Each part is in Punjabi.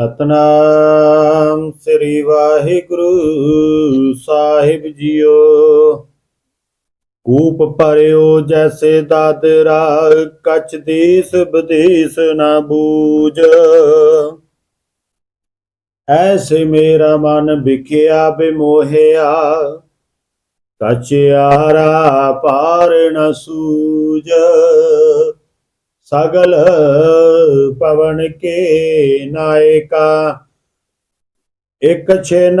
ਸਤਨਾਮ ਸ੍ਰੀ ਵਾਹਿਗੁਰੂ ਸਾਹਿਬ ਜੀਓ। ਕੂਪ ਭਰਿਓ ਜੈਸੇ ਦਾਦਰਾ, ਕਛ ਦੇਸ ਵਿਦੇਸ ਨਾ ਬੂਝ। ਐਸੇ ਮੇਰਾ ਮਨ ਵਿਖਿਆ ਬਿਮੋਹਿਆ ਕਚਿਆਰਾ ਪਾਰ ਨ ਸੂਝ। ਸਗਲ ਪਵਨ ਕੇ ਨਾਇਕਾ। ਇਕ ਛਿਨ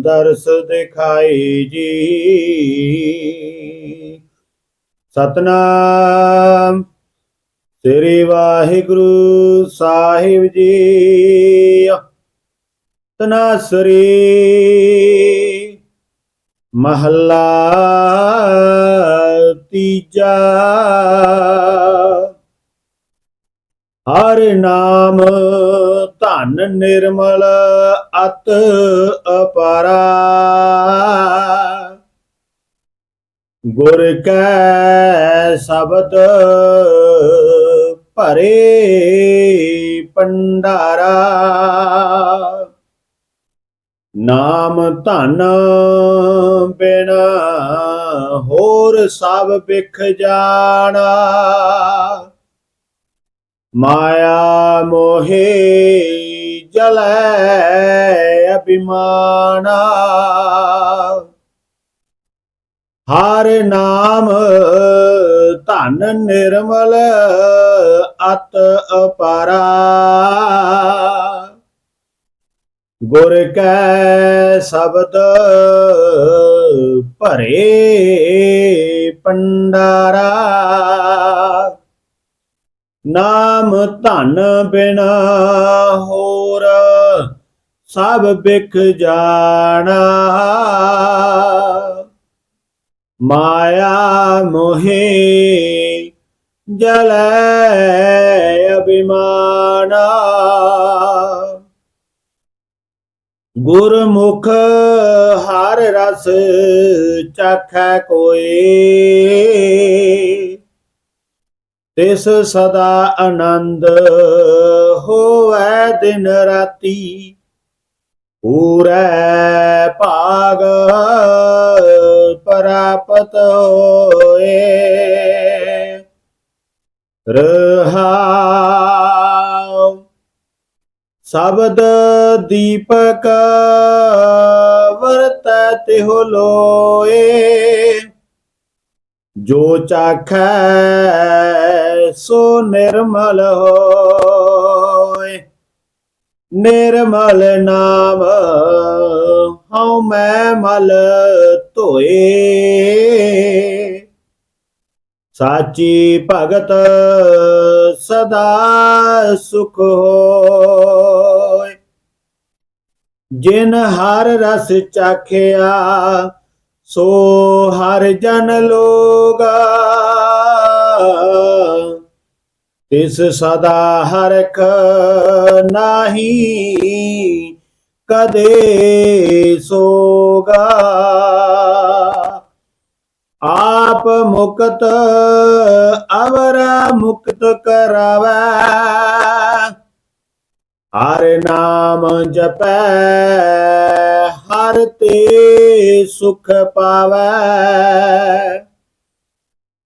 ਦਰਸ ਦਿਖਾਈ ਜੀ। ਸਤਨਾਮ ਸ੍ਰੀ ਵਾਹਿਗੁਰੂ ਸਾਹਿਬ ਜੀ। ਤਨਾਸਰੀ ਮਹੱਲਾ ਤੀਜਾ। ਹਰ ਨਾਮ ਧਨ ਨਿਰਮਲ ਅਤ ਅਪਾਰਾ। ਗੁਰ ਕੈ ਸ਼ਬਦ ਭਰੇ ਪੰਡਾਰਾ ਨਾਮ ਧਨ ਬਿਨ ਹੋਰ ਸਭ ਵਿਖ ਜਾਣਾ। ਮਾਇਆ ਮੋਹੇ ਜਲੈ ਅਭਿਮਾਨਾ। ਹਰ ਨਾਮ ਧਨ ਨਿਰਮਲ ਅਤ ਅਪਾਰਾ। ਗੁਰ ਕੈ ਸ਼ਬਦ ਭਰੇ ਪੰਡਾਰਾ ਨਾਮ ਧਨ ਬਿਨਾ ਹੋਰ ਸਭ ਬਿਖ ਜਾਣਾ। ਮਾਇਆ ਮੋਹੇ ਜਲੈ ਅਭਿਮਾਨਾ। ਗੁਰਮੁਖ ਹਰ ਰਸ ਚਖੈ ਕੋਏ। ਤਿਸ ਸਦਾ ਆਨੰਦ ਹੋਵੇ ਦਿਨ ਰਾਤੀ, ਪੂਰੈ ਭਾਗ ਪ੍ਰਾਪਤ ਹੋਏ। ਰਹਾਉ ਸ਼ਬਦ ਦੀਪਕ ਵਰਤੈ ਤਿਹੁ ਲੋਏ। ਜੋ ਚਾਖੈ ਸੋ ਨਿਰਮਲ ਹੋਏ। ਨਿਰਮਲ ਨਾਮ ਹਉ ਮੈਂ ਮਲ ਧੋਏ। ਸਾਚੀ ਭਗਤ ਸਦਾ ਸੁਖ ਹੋ ਜਿਨ ਹਰ ਰਸ ਚਾਖਿਆ, ਸੋ ਹਰ ਜਨ ਲੋਗਾ। ਤਿਸ ਸਦਾ ਹਰਖ ਨਾਹੀ, ਕਦੇ ਸੋਗਾ। ਆਪ ਮੁਕਤ, ਅਵਰ ਮੁਕਤ ਕਰਾਵੈ। ਹਰ ਨਾਮ ਜਪੈ, ਹਰ ਤੇ ਸੁਖ ਪਾਵੈ।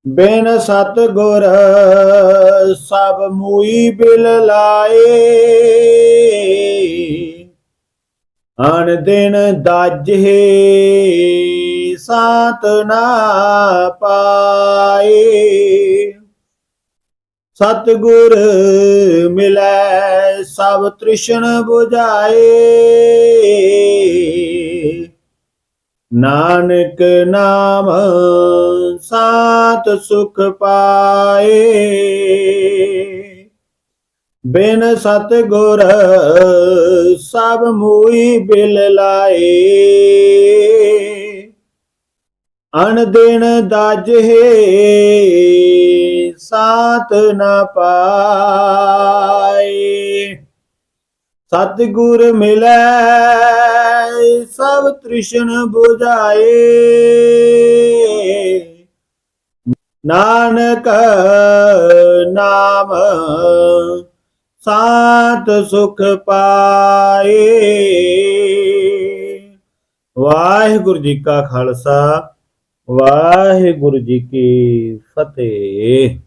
ਬਿਨ ਸਤ ਗੁਰ ਸਭ ਮੂਈ ਬਿਲ ਲਾਏ। ਅਣ ਦਿਨ ਦਾਜੇ ਸਾਤ ਨਾ ਪਾਏ। ਸਤਗੁਰ ਮਿਲੈ, ਸਭ ਤ੍ਰਿਸ਼ਨ 부ਝਾਏ ਨਾਨਕ ਨਾਮ ਸਾਤ ਸੁਖ ਪਾਏ। ਬਿਨ ਸਤਗੁਰ ਸਭ ਮੂਈ ਬਿਲ ਲਾਏ। ਅਨ ਦਿਨ ਦਾਜੇ ਸਾਤ ਨਾ ਪਾਏ। ਸਤਿਗੁਰ ਮਿਲੈ, ਸਭ ਤ੍ਰਿਸ਼ਨ 부ਝਾਏ ਨਾਨਕ ਨਾਮ ਸਾਤ ਸੁਖ ਪਾਏ। ਵਾਹਿਗੁਰੂ ਜੀ ਕਾ ਖਾਲਸਾ ਵਾਹਿਗੁਰੂ ਜੀ ਕੀ ਫਤਿਹ।